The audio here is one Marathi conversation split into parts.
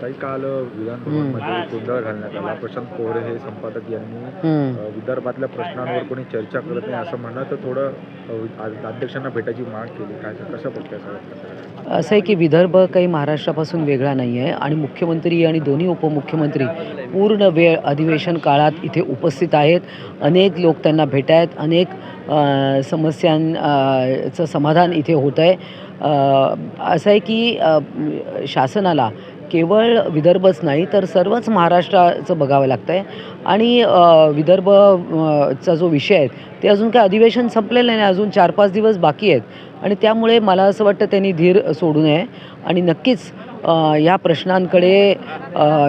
काही काल विधानभवनमध्ये गोंधळ घालण्यात आला. प्रशांत पोहरे हे संपादक यांनी विदर्भातल्या प्रश्नांवर कोणी चर्चा करत नाही असं म्हणलं तर थोडं अध्यक्षांना भेटायची माग केली. काय कशा प्रकार? असं आहे की विदर्भ काही महाराष्ट्रापासून वेगळा नाही आहे आणि मुख्यमंत्री आणि दोन्ही उपमुख्यमंत्री पूर्ण वेळ अधिवेशन काळात इथे उपस्थित आहेत. अनेक लोक त्यांना भेट आहेत. अनेक समस्यांचं समाधान इथे होतं आहे. असं आहे की शासनाला केवळ विदर्भच नाही तर सर्वच महाराष्ट्राचं बघावं लागतं आहे आणि विदर्भ चा जो विषय आहे ते अजून काय अधिवेशन संपलेलं नाही अजून चार पाच दिवस बाकी आहेत. आणि त्यामुळे मला असं वाटतं त्यांनी धीर सोडू नये. आणि नक्कीच या प्रश्नांकडे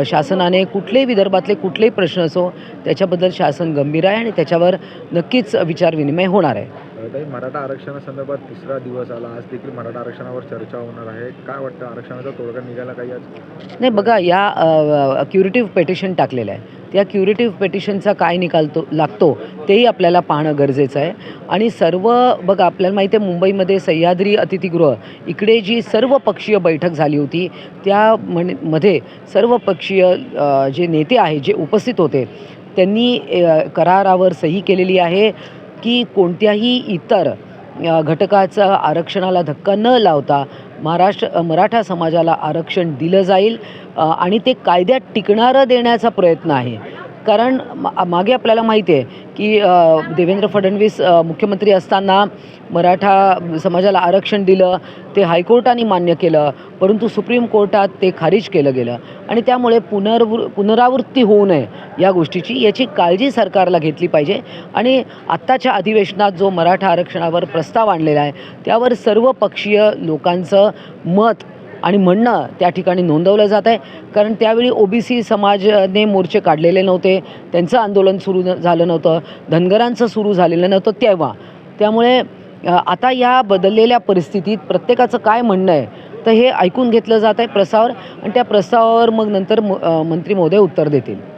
शासनाने कुठलेही विदर्भातले कुठलेही प्रश्न असो त्याच्याबद्दल शासन गंभीर आहे आणि त्याच्यावर नक्कीच विचारविनिमय होणार आहे. ताई मराठा आरक्षणासंदर्भात तिसरा दिवस आला. आज देखील मराठा आरक्षणावर चर्चा होणार आहे. काय वाटतं? आरक्षणाचा तोडगा निघाला काही आज नाही बघा या क्युरेटिव्ह पेटिशन टाकलेलं आहे. त्या क्युरेटिव्ह पेटिशनचा काय निकाल तो लागतो तेही आपल्याला पाहणं गरजेचं आहे. आणि सर्व बघा आपल्याला माहिती आहे मुंबईमध्ये सह्याद्री अतिथीगृह इकडे जी सर्व पक्षीय बैठक झाली होती त्या म्हणमध्ये सर्व पक्षीय जे नेते आहेत जे उपस्थित होते त्यांनी करारावर सही केलेली आहे. की कोणत्याही इतर घटकाचं घटकाचा आरक्षणाला धक्का न लावता महाराष्ट्र मराठा समाजाला आरक्षण दिलं जाईल आणि ते कायद्यात टिकणारं देण्याचा प्रयत्न आहे. कारण मा मागे आपल्याला माहिती आहे की देवेंद्र फडणवीस मुख्यमंत्री असताना मराठा समाजाला आरक्षण दिलं ते हायकोर्टाने मान्य केलं परंतु सुप्रीम कोर्टात ते खारिज केलं गेलं. आणि त्यामुळे पुनर्वृ पुनरावृत्ती होऊ नये या गोष्टीची याची काळजी सरकारला घेतली पाहिजे. आणि आत्ताच्या अधिवेशनात जो मराठा आरक्षणावर प्रस्ताव आणलेला आहे त्यावर सर्व पक्षीय लोकांचं मत आणि म्हणणं त्या ठिकाणी नोंदवलं जात आहे. कारण त्यावेळी ओबीसी समाजाने मोर्चे काढलेले नव्हते. त्यांचं आंदोलन सुरू न झालं नव्हतं. धनगरांचं सुरू झालेलं नव्हतं तेव्हा. त्यामुळे आता या बदललेल्या परिस्थितीत प्रत्येकाचं काय म्हणणं आहे तर हे ऐकून घेतलं जात आहे प्रस्तावावर. आणि त्या प्रस्तावावर मग नंतर म- मंत्री महोदय उत्तर देतील.